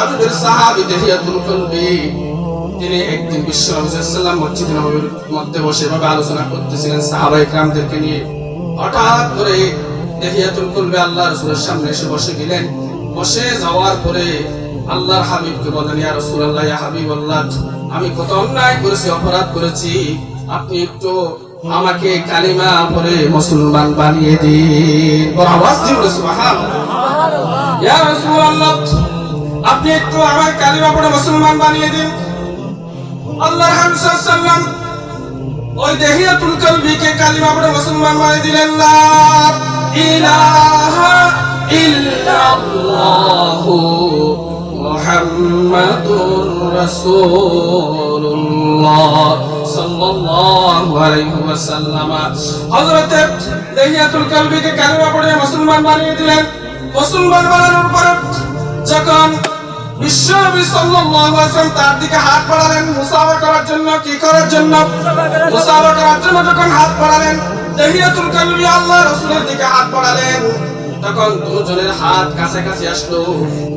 হাবিবের সাহাবী দেহিয়াতুল কলবি, তিনি একদিন বিশ্ব নবী মসজিদ নবীর মধ্যে বসে এভাবে আলোচনা করতেছিলেন সাহাবা ইকরামদেরকে নিয়ে। হঠাৎ করে দেহিয়াতুল কলবি আল্লাহ রাসূলের সামনে এসে বসে গেলেন। বসে যাওয়ার পরে আল্লাহর হাবিবকে বলেন ইয়া রাসূলুল্লাহ, ইয়া হাবিবাল্লাহ, আমি কত অন্যায় করেছি, অপরাধ করেছি। আপনি একটু আমাকে কালিমা পরে মুসলমান বানিয়ে দিন। বড় আওয়াজ দিয়ে সুবহানাল্লাহ। ইয়া রাসূলুল্লাহ আপনি একটু আমার কালিমা পড়ে মুসলমান বানিয়ে দিন। আল্লাহর হাবিব সাল্লাল্লাহু ওই দেহিয়াতুল কলবিকে কালিমা পড়ে মুসলমান বানিয়ে দিলেন, লা ইলাহা ইল্লাল্লাহু মুহাম্মাদুর রাসূলুল্লাহ সাল্লাল্লাহু আলাইহি ওয়াসাল্লাম। হযরত দেহিয়াতুল কলবিকে কালিমা পড়ে মুসলমান বানিয়ে দিলেন। মুসলমান বানানোর পর যখন বিশ্বনবী সাল্লাল্লাহু আলাইহি ওয়াসাল্লাম তার দিকে হাত বাড়ালেন মুসাফা করার জন্য কি করার জন্য? মুসাফা করার জন্য। যখন হাত বাড়ালেন তাহিয়াতুল কালবি আল্লাহ রাসূলের দিকে হাত বাড়ালেন। তখন দুজনের হাত কাছাকাছি আসলো।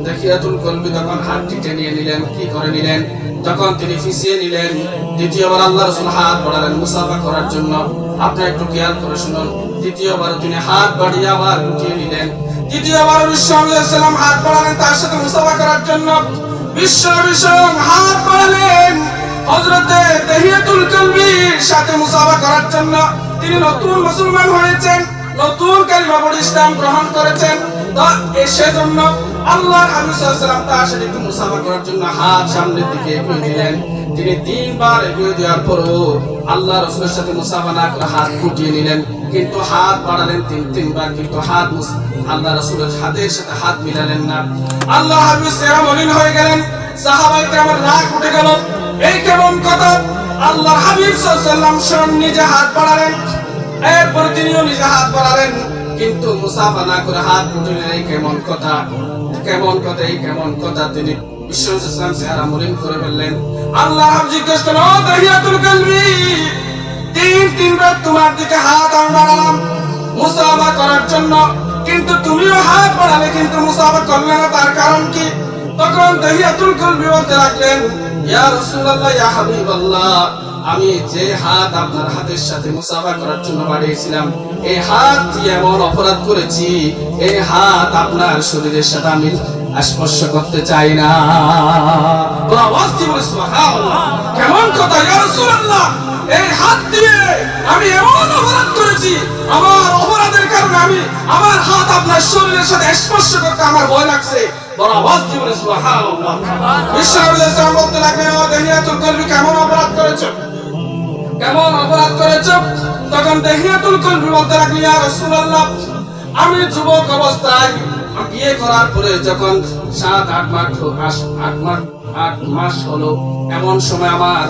তাহিয়াতুল কলবি তখন হাতটি টেনে নিলেন কি করে নিলেন? তখন তিনি ফিসিয়ে নিলেন দ্বিতীয়বার আল্লাহ রাসূল হাত বাড়ালেন মুসাফা করার জন্য। আপনি একটু খেয়াল করে শুনুন। দ্বিতীয়বার তিনি হাত বাড়িয়ে আবার উঠিয়ে নিলেন। দ্বিতীয়বার বিশ্বসাল্লাম হাত বাড়ালেন তার সাথে মুসাফা করার জন্য। বিশ্ব বিশ্বম হাত বাড়ালেন তিনি তিনবার এগিয়ে দেওয়ার পরও আল্লাহ রসুলের সাথে মুসাফা না করে হাত ফুটিয়ে নিলেন। কিন্তু হাত বাড়ালেন তিন, তিনবার কিন্তু হাত আল্লাহ রসুলের হাতের সাথে হাত মিলালেন না। আল্লাহ হাবিব মলিন হয়ে গেলেন। সাহাবাই কেমন রাগ উঠে গেল। এই কেমন কথা? আল্লাহ হাবিব সাল্লাম স্বয়ং নিজে হাত বাড়ালেন। এরপর তিনিও নিজে হাত বাড়ালেন। কিন্তু মুসাফা না করে হাত ফুটিলেন এই কেমন কথা? কেমন কথা? এই কেমন কথা? তিনি বিশ্বনাথ ইসলাম চেহারা মলিন করে ফেললেন আল্লাহ জিজ্ঞেস করলেন, ও তাহিয়াতুল কলবি তিন তিনবার তোমার দিকে হাত আমি বাড়ালাম মুসাফা করার জন্য। কিন্তু তুমিও হাত বাড়ালে কিন্তু মুসাফা করলে না, তার কারণ কি? তখন দহিয়াতুল কলবি বলতে লাগলেন, ইয়া রাসূলুল্লাহ, ইয়া হাবিবাল্লাহ, আমি যে হাত আপনার হাতের সাথে মুসাফা করার জন্য বাড়িয়েছিলাম, এই হাত দিয়ে এমন অপরাধ করেছি, এই হাত আপনার শরীরের সাথে আমি স্পর্শ করতে চাই না। কেমন কথা এই হাত দিয়ে আমি এমন অপরাধ করেছি, আমার অপরাধের কারণে আমি আমার হাত আপনার শরীরের সাথে স্পর্শ করতে আমার ভয় লাগছে। আমি যুবক অবস্থায় বিয়ে করার পরে যখন সাত, আট মাস আট মাস আট মাস হলো, এমন সময় আমার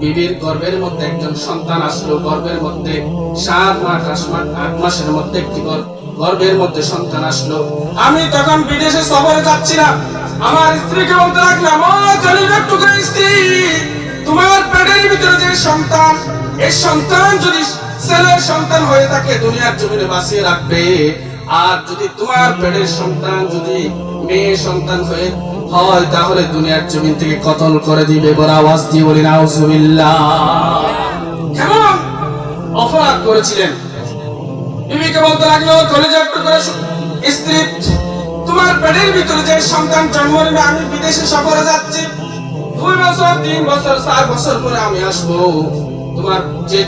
বিবির গর্ভের মধ্যে একজন সন্তান আসলো। গর্ভের মধ্যে সাত মাস, আট মাসের মধ্যে একটি গর- গর্ভের মধ্যে সন্তান আসলো। আমি তখন বিদেশে সফরে যাচ্ছিলাম। আমার স্ত্রীকে বলতে লাগলাম স্ত্রী, তোমার পেটের ভিতরে যে সন্তান, এই সন্তান যদি ছেলের সন্তান হয়ে থাকে, দুনিয়ার জমিনে বাঁচিয়ে রাখবে। আর যদি তোমার পেটের সন্তান, যদি মেয়ে সন্তান হয়ে হয় তাহলে দুনিয়ার জমিন থেকে কতল করে দিবে বড় আওয়াজ দিয়ে বলি নাউজুবিল্লাহ। কেমন? অপরাধ করেছিলেন। বিবিকে বলতে লাগল, কলেজে একটু করে স্ত্রী তোমার পেটের ভিতরে যে সন্তান জন্ম নেবে আমি বিদেশে সফরে যাচ্ছি। দুই বছর, তিন বছর, চার বছর পরে আমি আসব। তোমার যে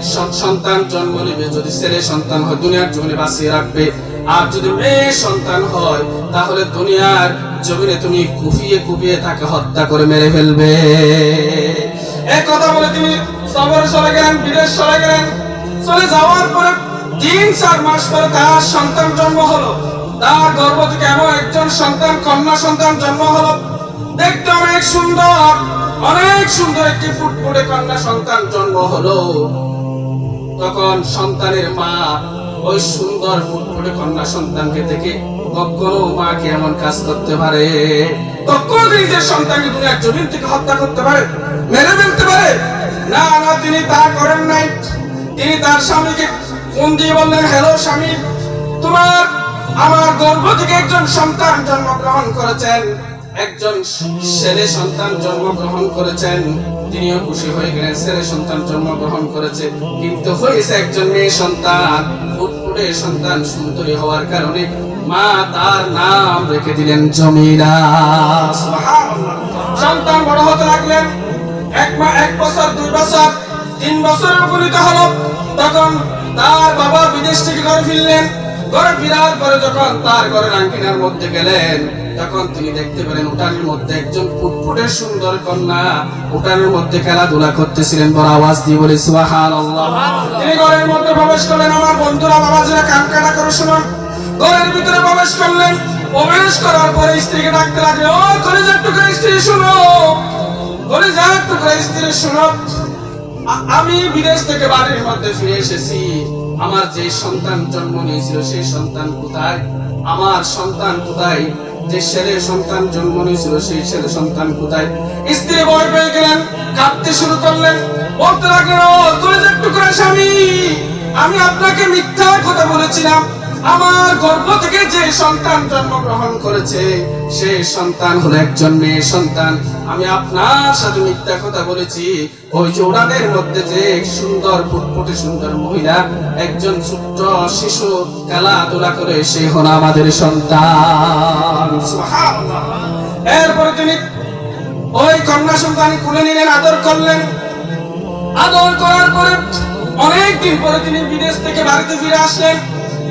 সন্তান জন্ম নেবে, যদি ছেলে সন্তান হয়, দুনিয়ার জমিনে বাঁচিয়ে রাখবে। আর যদি মেয়ে সন্তান হয়, তাহলে দুনিয়ার জমিনে তুমি কুপিয়ে কুপিয়ে তাকে হত্যা করে মেরে ফেলবে। এই কথা বলে তিনি সফরে চলে গেলেন, বিদেশ চলে গেলেন। চলে যাওয়ার পরে তিন চার মাস পরে তার সন্তান জন্ম হলো। তার গর্ভ থেকে এমন একজন সন্তান, কন্যা সন্তান জন্ম হলো। দেখতে অনেক সুন্দর অনেক সুন্দর একটি ফুটফুটে কন্যা সন্তান জন্ম হলো। তখন সন্তানের মা ওই সুন্দর ফুটফুটে কন্যা সন্তানকে দেখে কখনো মাকে এমন কাজ করতে পারে? কখনো নিজের সন্তানকে দুনিয়ার জমিন থেকে হত্যা করতে পারে? মেরে ফেলতে পারে? না না, তিনি তা করেন নাই। তিনি তার স্বামীকে ফোন দিয়ে বললেন, হ্যালো স্বামী, তোমার, আমার গর্ভ থেকে একজন সন্তান জন্মগ্রহণ করেছেন। একজন ছেলে সন্তান জন্মগ্রহণ করেছেন, তিনিও খুশি হয়ে গেলেন, ছেলে সন্তান জন্মগ্রহণ করেছে। কিন্তু হয়েছে একজন মেয়ে সন্তান, ফুটফুটে সন্তান সুন্দরী হওয়ার কারণে মা তার নাম রেখে দিলেন জমিরা সন্তান বড় হতে লাগলেন, এক মা, এক বছর, দুই বছর, তিন বছর উপনীত হলো। তখন তার বাবা বিদেশ থেকে ঘরে ফিরলেন। ঘরে ফিরার পরে যখন তার ঘরের আঙ্কিনার মধ্যে গেলেন তখন তিনি দেখতে পেলেন উঠানের মধ্যে একজন ফুটফুটে সুন্দর কন্যা। উঠানের মধ্যে খেলাধুলা করতেছিলেন, বড় আওয়াজ দিয়ে বলে, সুবহানাল্লাহ। তিনি ঘরের মধ্যে প্রবেশ করলেন, আমার বন্ধুরা বাবা যারা কান কাটা করে শুনুন ঘরের ভিতরে প্রবেশ করলেন। প্রবেশ করার পরে স্ত্রীকে ডাকতে লাগলেন ও, কলেজের টুকরা, স্ত্রী, শুনো। কলেজের টুকরা, স্ত্রী, শুনো। আমি বিদেশ থেকে বাড়ির মধ্যে ফিরে এসেছি। আমার যে সন্তান জন্ম নিয়েছিল, সেই সন্তান কোথায়? আমার সন্তান কোথায়? যে ছেলে সন্তান জন্ম নিয়েছিল, সেই ছেলে সন্তান কোথায়? স্ত্রী ভয় পেয়ে গেলেন, কাঁদতে শুরু করলেন। বলতে লাগলেন, ও একটু করে স্বামী, আমি আপনাকে মিথ্যা কথা বলেছিলাম। আমার গর্ভ থেকে যে সন্তান জন্মগ্রহণ করেছে সেই সন্তান হলো একজন মেয়ে সন্তান। আমি আপনার সাথে মিথ্যা কথা বলেছি। ওই উড়ানের মধ্যে যে সুন্দর, ফুটফুটে সুন্দর মহিলা, একজন ছোট্ট শিশু খেলাধুলা করে, সে হলো আমাদের সন্তান। এরপরে তিনি ওই কন্যা সন্তান কুলে নিলেন, আদর করলেন। আদর করার পরে অনেকদিন পরে তিনি বিদেশ থেকে বাড়িতে ফিরে আসলেন।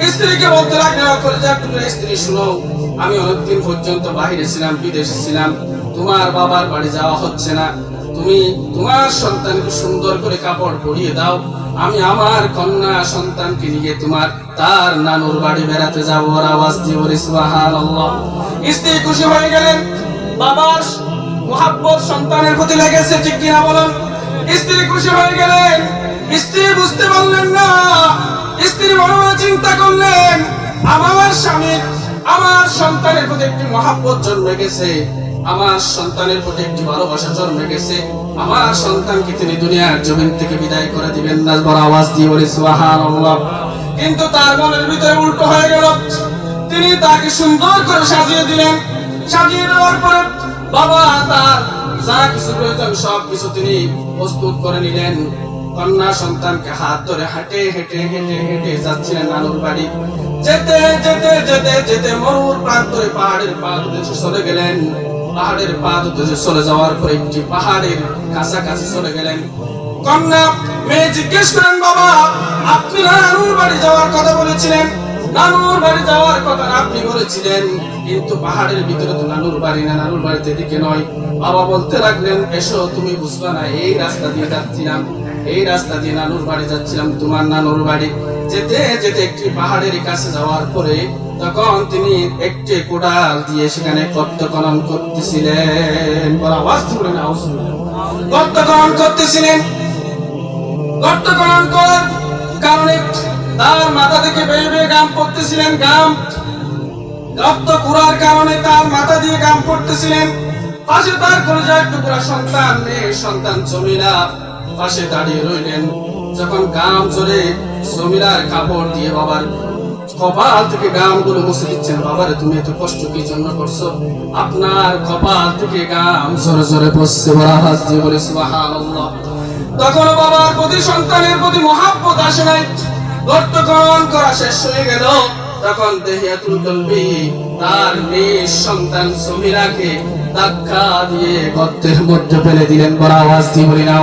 স্ত্রীকে বলতে লাগলেন করে যাক স্ত্রী, শুনো। আমি অনেকদিন পর্যন্ত বাইরে ছিলাম, বিদেশে ছিলাম। তোমার বাবার বাড়ি যাওয়া হচ্ছে না। তুমি তোমার সন্তানকে সুন্দর করে কাপড় পরিয়ে দাও। আমি আমার কন্যা সন্তানকে নিয়ে তোমার, তার নানুর বাড়ি বেড়াতে যাব। ওর আওয়াজ দিয়ে বলে, সুবহানাল্লাহ। স্ত্রী খুশি হয়ে গেলেন। বাবার মোহাব্বত সন্তানের প্রতি লেগেছে, ঠিক কিনা বলুন? স্ত্রী খুশি হয়ে গেলেন। স্ত্রী বুঝতে পারলেন না। স্ত্রী মনে চিন্তা করলেন আমার স্বামীর আমার সন্তানের প্রতি একটি মহাব্বত জন্মে গেছে। আমার সন্তানের প্রতি একটি ভালোবাসা জন্মে গেছে। আমার সন্তানকে তিনি দুনিয়ার জমিন থেকে বিদায় করে দিবেন না বড় আওয়াজ দিয়ে বলে, সুবহানাল্লাহ। কিন্তু তার মনের ভিতরে উল্টো হয়ে গেল। তিনি তাকে সুন্দর করে সাজিয়ে দিলেন। সাজিয়ে দেওয়ার পরে বাবা তার যা কিছু প্রয়োজন সব কিছু তিনি প্রস্তুত করে নিলেন। কন্যা সন্তানকে হাত ধরে হাঁটে হেঁটে হেঁটে হেঁটে যাচ্ছিলেন নানুর বাড়ি। যেতে যেতে যেতে যেতে মরুর প্রান্তরে পাহাড়ের পা উদ্দেশ্যে চলে গেলেন। পাহাড়ের পা উদ্দেশ্যে চলে যাওয়ার পরে একটি পাহাড়ের কাছাকাছি চলে গেলেন। কন্যা, মেয়ে জিজ্ঞেস করেন, বাবা, আপনি নানুর বাড়ি যাওয়ার কথা বলেছিলেন? নানুর বাড়ি যাওয়ার কথা আপনি বলেছিলেন, কিন্তু পাহাড়ের ভিতরে তো নানুর বাড়ি না, নানুর বাড়িতে দিকে নয়। বাবা বলতে লাগলেন, এসো, তুমি বুঝবা না, এই রাস্তা দিয়ে যাচ্ছিলাম। এই রাস্তা দিয়ে নানুর বাড়ি যাচ্ছিলাম, তোমার নানুর বাড়ি। যেতে যেতে একটি পাহাড়ের কাছে যাওয়ার পরে তখন তিনি একটি কোদাল দিয়ে সেখানে গর্ত খনন করতেছিলেন খনন করতেছিলেন। খনন করার কারণে তার মাথা থেকে বেয়ে বেয়ে গাম পড়তেছিলেন গাম রক্ত কুড়ার কারণে তার মাথা দিয়ে গাম পড়তেছিলেন। পাশে তার কলেজা টুকরা সন্তান মেয়ে সন্তান জমিলা পাশে দাঁড়িয়ে রইলেন। যখন গাম জোরে জমিলার কাপড় দিয়ে বাবার কপাল থেকে গামগুলো মুছে দিচ্ছেন, বাবারে, তুমি এত কষ্ট কি জন্য করছ? আপনার কপাল থেকে গাম জোরে জোরে পড়ছে বড় আওয়াজ দিয়ে বলে তখন বাবার প্রতি সন্তানের প্রতি মহাব্বত আসে নাই। গর্তকরণ করা শেষ হয়ে গেল। তখন দেহিয়াতুল কলবি তার মেয়ে সন্তান সমীরাকে ধাক্কা দিয়ে গর্তের মধ্যে ফেলে দিলেন বড় আওয়াজ দিয়ে বলি না